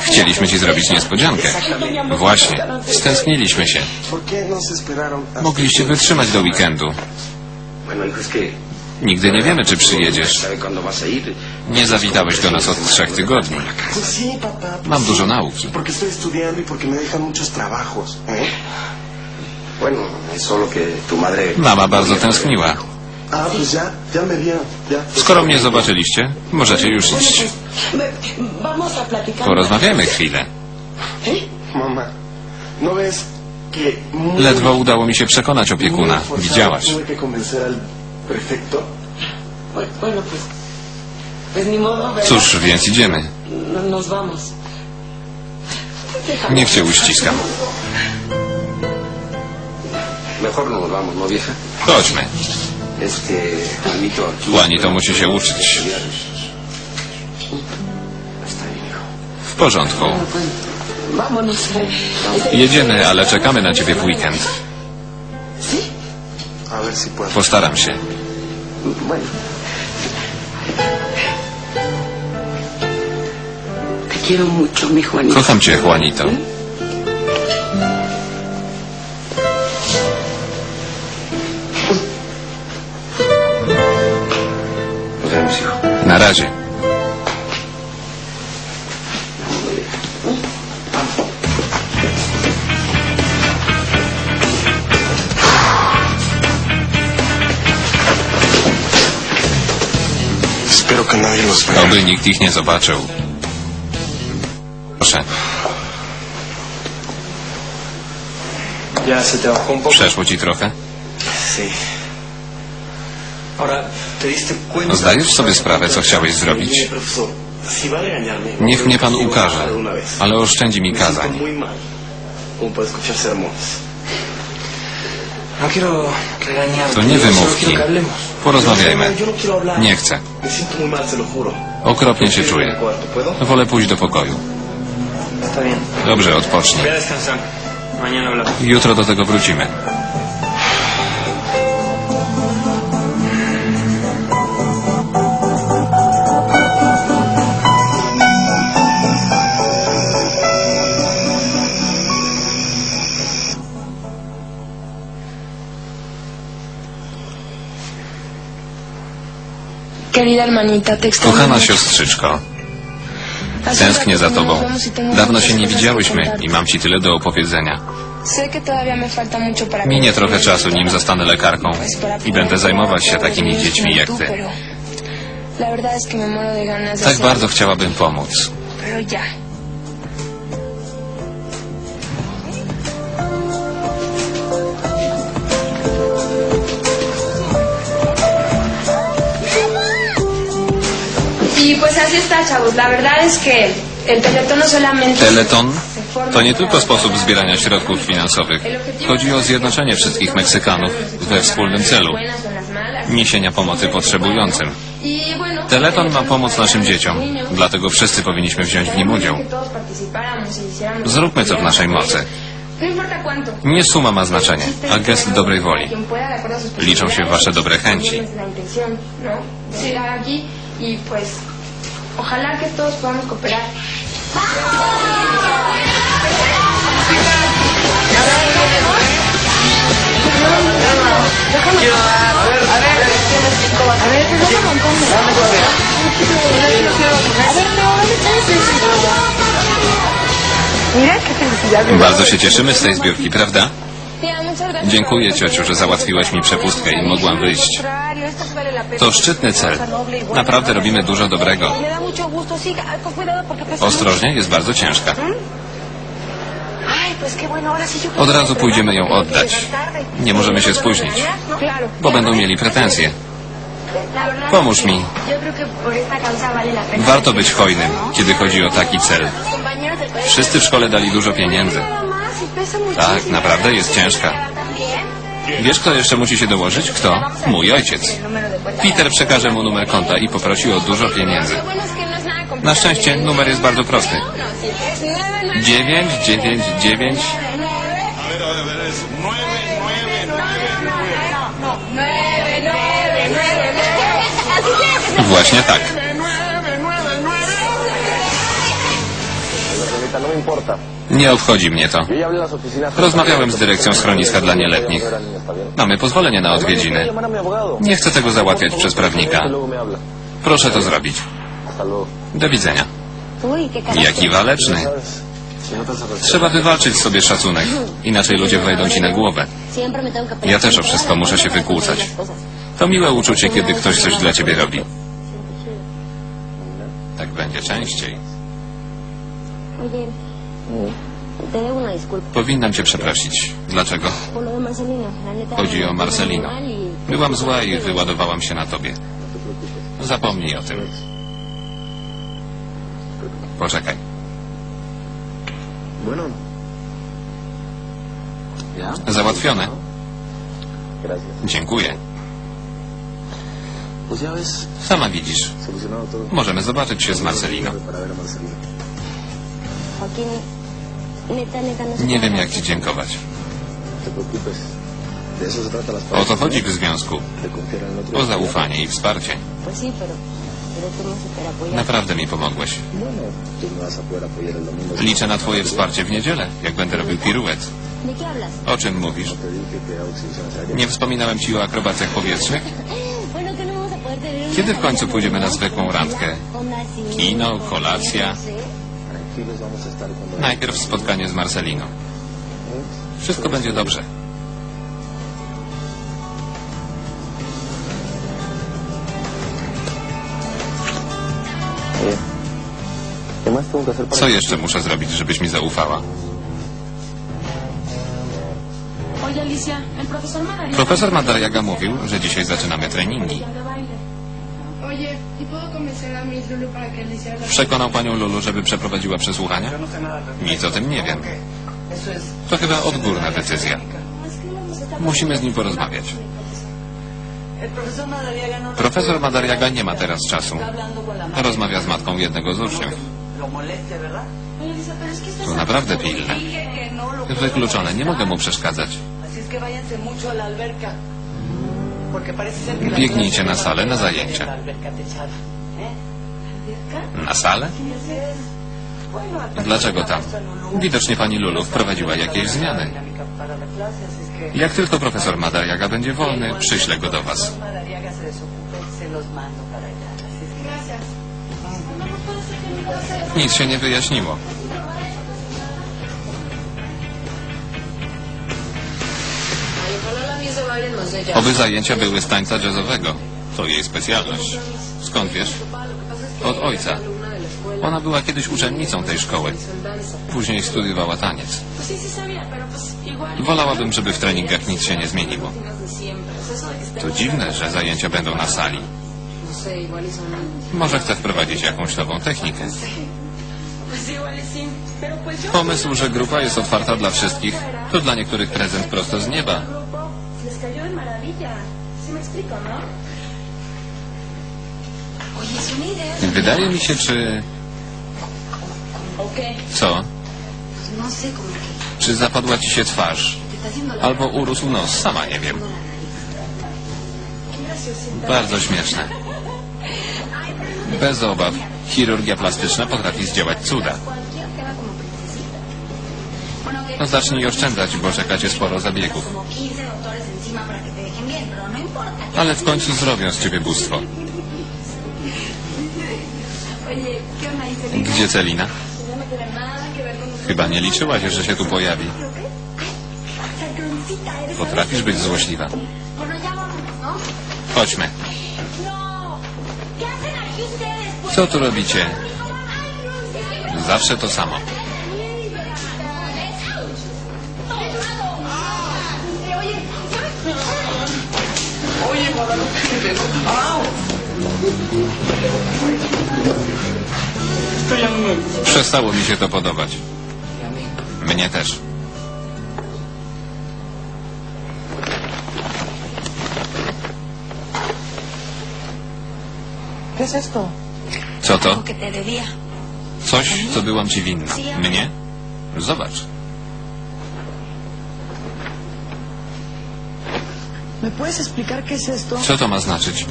Chcieliśmy ci zrobić niespodziankę. Właśnie, stęskniliśmy się. Mogliście wytrzymać do weekendu. Nigdy nie wiemy, czy przyjedziesz. Nie zawitałeś do nas od trzech tygodni. Mam dużo nauki. Mama bardzo tęskniła. Skoro mnie zobaczyliście, możecie już iść. Porozmawiajmy chwilę. ¿no Ledwo udało mi się przekonać opiekuna. Widziałaś. ¿verdad? Cóż, więc idziemy. No-. Niech cię uściskam. No ¿no? Chodźmy. Juanito musi się uczyć. Hijo. W porządku. Jedziemy, ale czekamy na ciebie w weekend. Postaram się. Kocham cię, Juanito. Na razie. Oby nikt ich nie zobaczył. Proszę, przeszło ci trochę? Zdajesz sobie sprawę, co chciałeś zrobić? Niech mnie pan ukaże, ale oszczędzi mi kazań. No. To nie wymówki. Porozmawiajmy. No. Nie chcę. Okropnie się czuję. Wolę pójść do pokoju. Dobrze, odpocznij. Jutro do tego wrócimy. Querida hermanita, te extraño Kochana mucho. siostrzyczko, tęsknię rato za tobą. Dawno się nie widziałyśmy contarte. i mam ci tyle do opowiedzenia. Sé que todavía me falta mucho para Minie trochę czasu, nim zostanę lekarką i będę zajmować się takimi dziećmi jak ty. pero La verdad es que me muero de ganas de Tak bardzo chciałabym pomóc. Pero ya. Y pues así está, chavos. La verdad es que el teletón no solamente... Teleton to nie tylko sposób zbierania środków finansowych. Chodzi o zjednoczenie wszystkich Meksykanów we wspólnym celu niesienia pomocy potrzebującym. Teleton ma pomóc naszym dzieciom, dlatego wszyscy powinniśmy wziąć w nim udział. Zróbmy co w naszej mocy. Nie suma ma znaczenie, a gest dobrej woli. Liczą się wasze dobre chęci. Ojalá que todos podamos cooperar. Bardzo się cieszymy z tej zbiórki, prawda? Dziękuję, ciociu, że załatwiłaś mi przepustkę i mogłam wyjść. To szczytny cel. Naprawdę robimy dużo dobrego. Ostrożnie, jest bardzo ciężka. Od razu pójdziemy ją oddać. Nie możemy się spóźnić, bo będą mieli pretensje. Pomóż mi. Warto być hojnym, kiedy chodzi o taki cel. Wszyscy w szkole dali dużo pieniędzy. Tak, naprawdę jest ciężka. Wiesz, kto jeszcze musi się dołożyć? Kto? Mój ojciec. Peter przekaże mu numer konta i poprosi o dużo pieniędzy. Na szczęście numer jest bardzo prosty. 999 Właśnie tak. Nie obchodzi mnie to. Rozmawiałem z dyrekcją schroniska dla nieletnich. Mamy pozwolenie na odwiedziny. Nie chcę tego załatwiać przez prawnika. Proszę to zrobić. Do widzenia. Jaki waleczny. No Trzeba wywalczyć sobie szacunek. Inaczej ludzie wejdą ci na głowę. Ja też o wszystko muszę się wykłócać. To miłe uczucie, kiedy ktoś coś dla ciebie robi. Tak będzie częściej. Powinnam cię przeprosić. Dlaczego? Chodzi o Marcelino. y- Byłam zła i wyładowałam się na tobie. Zapomnij o tym. Poczekaj. Załatwione. Dziękuję. Sama widzisz. Możemy zobaczyć się z Marcelino. Nie cómo wiem, jak ci dziękować. No O to chodzi w związku. O zaufanie i wsparcie. Apoyas. Naprawdę mi pomogłeś. Liczę na twoje wsparcie w niedzielę, jak będę robił piruet. O czym mówisz? Nie wspominałem ci o akrobacjach powietrznych? No Kiedy w końcu pójdziemy na zwykłą randkę? Kino, no kolacja. Najpierw spotkanie z Marcelino. Wszystko będzie dobrze. Oye, ¿qué más tengo que hacer para Co jeszcze muszę zrobić, żebyś mi zaufała? Profesor Madariaga mówił, że dzisiaj zaczynamy treningi. Przekonał panią Lulu, żeby przeprowadziła przesłuchania? Nic o tym nie wiem. To chyba odgórna decyzja. Musimy z nim porozmawiać. Profesor Madariaga nie ma teraz czasu. Rozmawia z matką jednego z uczniów. To naprawdę pilne. Wykluczone, nie mogę mu przeszkadzać. Biegnijcie na salę na zajęcia. Na salę? Dlaczego tam? Widocznie pani Lulu wprowadziła jakieś zmiany. Jak tylko profesor Madariaga będzie wolny, przyślę go do was. Nic się nie wyjaśniło. Oby zajęcia były z tańca jazzowego. To jej specjalność. Skąd wiesz? Od ojca. Ona była kiedyś uczennicą tej szkoły. Później studiowała taniec. Wolałabym, żeby w treningach nic się nie zmieniło. To dziwne, że zajęcia będą na sali. Może chce wprowadzić jakąś nową technikę. Pomysł, że grupa jest otwarta dla wszystkich, to dla niektórych prezent prosto z nieba. ¿Sí me explico, no? Wydaje mi się, czy... Co? No Czy zapadła ci się twarz? Albo urósł nos, sama nie wiem. Bardzo śmieszne. Bez obaw. Chirurgia plastyczna potrafi zdziałać cuda. No zacznij oszczędzać, bo czeka cię sporo zabiegów. como 15 doctores encima para que te dejen bien, pero importa. Ale w końcu zrobią z ciebie bóstwo. Gdzie Celina? Chyba nie liczyłaś, że się tu pojawi. Potrafisz być złośliwa. Chodźmy. Co tu robicie? Zawsze to samo. Przestało mi się to podobać. Mnie też. Co to? Coś, co byłam ci winna. Mnie? Zobacz. Co to ma znaczyć?